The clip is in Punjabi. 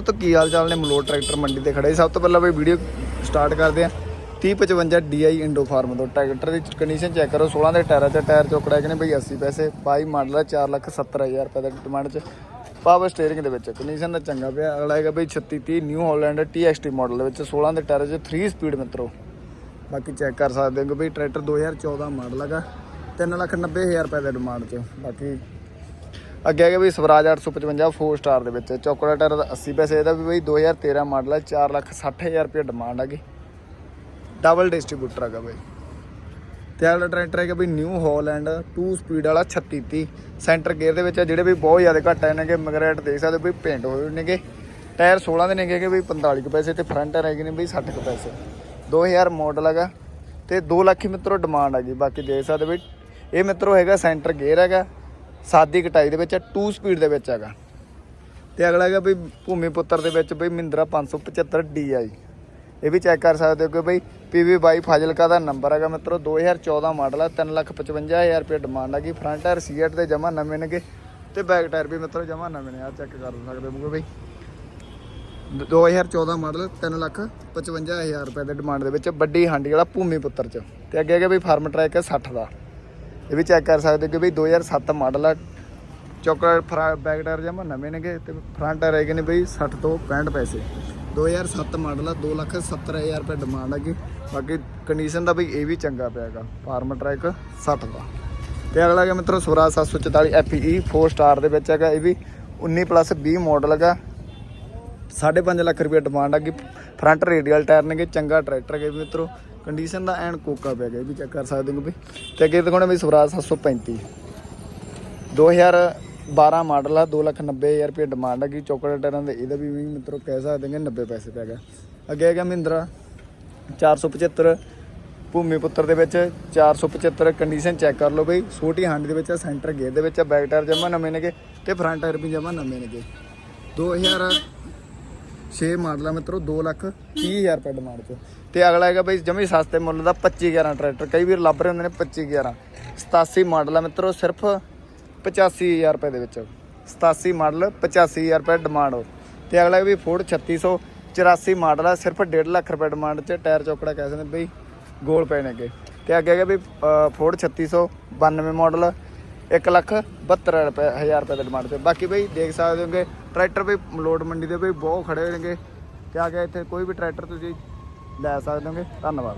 ਤੋਂ ਕੀ ਹਾਲ ਚਾਲ ਨੇ? ਮਲੋਟ ਟਰੈਕਟਰ ਮੰਡੀ ਤੇ ਖੜੇ। ਸਭ ਤੋਂ ਪਹਿਲਾਂ ਬਈ ਵੀਡੀਓ ਸਟਾਰਟ ਕਰਦੇ ਆ 3055 DI ਇੰਡੋ ਫਾਰਮ ਤੋਂ। ਟਰੈਕਟਰ ਦੀ ਕੰਡੀਸ਼ਨ ਚੈੱਕ ਕਰੋ। 16 ਦੇ ਟਾਇਰਾਂ ਤੇ ਟਾਇਰ ਚੋਕੜਾ ਕਿ ਨੇ ਬਈ 80 ਪੈਸੇ। 22 ਮਾਡਲ ਹੈ 470000 ਰੁਪਏ ਦਾ ਡਿਮਾਂਡ ਚ। ਪਾਵਰ ਸਟੀਅਰਿੰਗ ਦੇ ਵਿੱਚ। ਕੰਡੀਸ਼ਨ ਦਾ ਚੰਗਾ ਪਿਆ। ਅਗਲਾ ਹੈਗਾ ਬਈ 3630 ਨਿਊ ਹਾਲੈਂਡ TXT ਮਾਡਲ ਦੇ ਵਿੱਚ। 16 ਦੇ ਟਾਇਰ ਚ 3 ਸਪੀਡ ਮਿੱਤਰੋ। ਬਾਕੀ ਚੈੱਕ ਕਰ ਸਕਦੇ ਹੋ ਕਿ ਬਈ ਟਰੈਕਟਰ 2014 ਮਾਡਲ ਹੈਗਾ। 390000 ਰੁਪਏ ਦਾ ਡਿਮਾਂਡ ਚ। ਬਾਕੀ ਅੱਗੇ ਹੈਗਾ ਵੀ ਸਵਰਾਜ 855 4 ਸਟਾਰ ਦੇ ਵਿੱਚ। ਚੌਕੜਾ ਟਾਇਰ ਦਾ 80 ਪੈਸੇ ਇਹਦਾ ਵੀ ਬਈ 2013 ਮਾਡਲ ਹੈ 460000 ਰੁਪਏ ਡਿਮਾਂਡ ਹੈਗੀ ਡਬਲ ਡਿਸਟ੍ਰੀਬਿਊਟਰ ਹੈਗਾ ਬਈ। ਤੇ ਅਗਲਾ ਟਰੈਕਟਰ ਹੈਗਾ ਬਈ ਨਿਊ ਹਾਲੈਂਡ 2 ਸਪੀਡ ਵਾਲਾ 3630 ਸੈਂਟਰ ਗੇਅਰ ਦੇ ਵਿੱਚ ਆ, ਜਿਹੜੇ ਵੀ ਬਹੁਤ ਜ਼ਿਆਦਾ ਘੱਟ ਆਏ ਨੇਗੇ ਮਗਰੇਟ ਦੇਖ ਸਕਦੇ ਹੋ ਬਈ ਪੇਂਟ ਹੋਏ ਨੇਗੇ ਟਾਇਰ 16 ਦੇ ਨੇਗੇ ਕਿ ਬਈ 45 ਕੁ ਪੈਸੇ ਤੇ ਫਰੰਟ ਟਾਇਰ ਹੈਗੇ ਨੇ ਬਈ 60 ਕੁ ਪੈਸੇ। 2000 ਮਾਡਲ ਹੈਗਾ ਤੇ 2 ਲੱਖ ਹੀ ਮਿੱਤਰੋ ਡਿਮਾਂਡ ਹੈਗੀ ਬਾਕੀ ਦੇਖ ਸਕਦੇ ਬਈ ਇਹ ਮਿੱਤਰੋ ਹੈਗਾ ਸੈਂਟਰ ਗੇਅਰ ਹੈਗਾ। ਸਾਦੀ ਕਟਾਈ ਦੇ ਵਿੱਚ 2 ਸਪੀਡ ਦੇ ਵਿੱਚ ਹੈਗਾ। ਤੇ ਅਗਲਾ ਹੈਗਾ ਬਈ ਭੂਮੀ ਪੁੱਤਰ ਦੇ ਵਿੱਚ ਬਈ ਮਹਿੰਦਰਾ 575 DI ਇਹ ਵੀ ਚੈੱਕ ਕਰ ਸਕਦੇ ਹੋ ਕਿ ਬਈ PV ਬਾਈ ਫਾਜ਼ਿਲਕਾ ਦਾ ਨੰਬਰ ਹੈਗਾ ਮਿੱਤਰੋ 2014 ਮਾਡਲ ਹੈ 355000 ਰੁਪਏ ਡਿਮਾਂਡ ਹੈਗੀ ਫਰੰਟ ਟਾਇਰ ਸੀਟ ਤੇ ਜਮਾ ਨਵੇਂ ਨੇਗੇ ਤੇ ਬੈਕ ਟਾਇਰ ਵੀ ਮਿੱਤਰੋ ਜਮਾ ਨਵੇਂ ਨੇ ਆ ਚੈੱਕ ਕਰ ਸਕਦੇ ਹੋ ਬਈ। 2014 ਮਾਡਲ 355000 ਰੁਪਏ ਦੇ ਡਿਮਾਂਡ ਦੇ ਵਿੱਚ ਵੱਡੀ ਹਾਂਡੀ ਵਾਲਾ ਭੂਮੀ ਪੁੱਤਰ ਚ। ਤੇ ਅੱਗੇ ਹੈਗਾ ਬਈ ਫਾਰਮ ਟਰੈਕ ਹੈ 60 ਦਾ। ਇਹ ਵੀ ਚੈੱਕ ਕਰ ਸਕਦੇ ਹੋ ਕਿ ਬਈ 2007 ਮਾਡਲ ਆ। ਚੌਕਰ ਬੈਕ ਟਾਇਰ ਜਮਾ ਨਵੇਂ ਨੇਗੇ ਤੇ ਫਰੰਟ ਟਾਇਰ ਹੈਗੇ ਨੇ ਬਈ 60 ਤੋਂ 65 ਪੈਸੇ। 2007 ਮਾਡਲ ਆ 270000 ਰੁਪਏ ਡਿਮਾਂਡ ਹੈਗੀ। ਬਾਕੀ ਕੰਡੀਸ਼ਨ ਦਾ ਬਈ ਇਹ ਵੀ ਚੰਗਾ ਪਿਆਗਾ ਫਾਰਮ ਟਰੈਕ 60 ਦਾ। ਤੇ ਅਗਲਾ ਹੈਗਾ ਮਿੱਤਰੋ ਸਵਰਾਜ 744 FE 4 ਸਟਾਰ ਦੇ ਵਿੱਚ ਹੈਗਾ, ਇਹ ਵੀ 19 ਪਲੱਸ 20 ਮਾਡਲ ਹੈਗਾ। 5.5 ਲੱਖ ਰੁਪਏ ਡਿਮਾਂਡ ਹੈਗੀ ਫਰੰਟ ਰੇਡੀਅਲ ਟਾਇਰ ਨੇਗੇ, ਚੰਗਾ ਟਰੈਕਟਰ ਹੈਗੇ ਵੀ ਮਿੱਤਰੋ। ਕੰਡੀਸ਼ਨ ਦਾ ਐਨ ਕੋਕਾ ਪਿਆ ਗਿਆ ਵੀ ਚੈੱਕ ਕਰ ਸਕਦੇ ਹੋ ਵੀ ਤੇ ਅੱਗੇ ਦਿਖਾਉਣਾ ਵੀ ਸਵਰਾਜ 735 2012 ਮਾਡਲ ਆ 290000 ਰੁਪਏ ਡਿਮਾਂਡ ਹੈਗੀ ਚੌਕਲੇਟ ਟਾਇਰਾਂ ਦੇ, ਇਹਦਾ ਵੀ ਵੀ ਮਿੱਤਰੋ ਕਹਿ ਸਕਦੇ ਹਾਂ 90 ਪੈਸੇ ਪੈ ਗਿਆ। ਅੱਗੇ ਹੈਗਾ ਮਹਿੰਦਰਾ 475 ਭੂਮੀ ਪੁੱਤਰ ਦੇ ਵਿੱਚ 475 ਕੰਡੀਸ਼ਨ ਚੈੱਕ ਕਰ ਲਓ ਬਈ। ਛੋਟੀ ਹੰਡ ਦੇ ਵਿੱਚ ਆ ਸੈਂਟਰ ਗੇਅਰ ਦੇ ਵਿੱਚ ਆ ਬੈਕ ਟਾਇਰ ਜਮਾ ਨਵੇਂ ਨੇਗੇ ਤੇ ਫਰੰਟ ਟਾਇਰ ਵੀ ਜਮਾ ਨਵੇਂ ਨੇਗੇ। 2006 ਮਾਡਲ ਆ ਮਿੱਤਰੋ 2 ਲੱਖ 30000 ਰੁਪਏ ਡਿਮਾਂਡ 'ਚ ਤੇ ਅਗਲਾ ਹੈਗਾ ਬਈ ਜਮੀ ਸਸਤੇ ਮੁੱਲ ਦਾ 25 11 ਟਰੈਕਟਰ। ਕਈ ਵੀਰ ਲੱਭ ਰਹੇ ਹੁੰਦੇ ਨੇ 25 11 87 ਮਾਡਲ ਆ ਮਿੱਤਰੋ, ਸਿਰਫ 85000 ਰੁਪਏ ਦੇ ਵਿੱਚ। 87 ਮਾਡਲ 85000 ਰੁਪਏ ਡਿਮਾਂਡ ਤੇ ਅਗਲਾ ਵੀ ਫੋਰਡ 3600 84 ਮਾਡਲ ਆ, ਸਿਰਫ 1.5 ਲੱਖ ਰੁਪਏ ਡਿਮਾਂਡ 'ਚ। ਟਾਇਰ ਚੌਕੜਾ ਕਹਿ ਸਕਦੇ ਬਈ, ਗੋਲ ਪਏ ਨੇ ਅੱਗੇ। ਤੇ ਅੱਗੇ ਹੈਗਾ ਵੀ ਫੋਰਡ 3692 ਮਾਡਲ। 1 ਲੱਖ 72 ਰੁਪਏ 1000 ਰੁਪਏ ਦੇ ਡਿਮਾਂਡ ਤੇ। ਬਾਕੀ ਬਈ ਦੇਖ ਸਕਦੇ ਹੋਗੇ ਟਰੈਕਟਰ ਵੀ ਲੋਡ ਮੰਡੀ ਦੇ ਵੀ ਬਹੁਤ ਖੜੇ ਹੋਣਗੇ। ਤੇ ਆ ਇੱਥੇ ਕੋਈ ਵੀ ਟਰੈਕਟਰ ਤੁਸੀਂ ਲੈ ਸਕਦੇ ਹੋਗੇ। ਧੰਨਵਾਦ।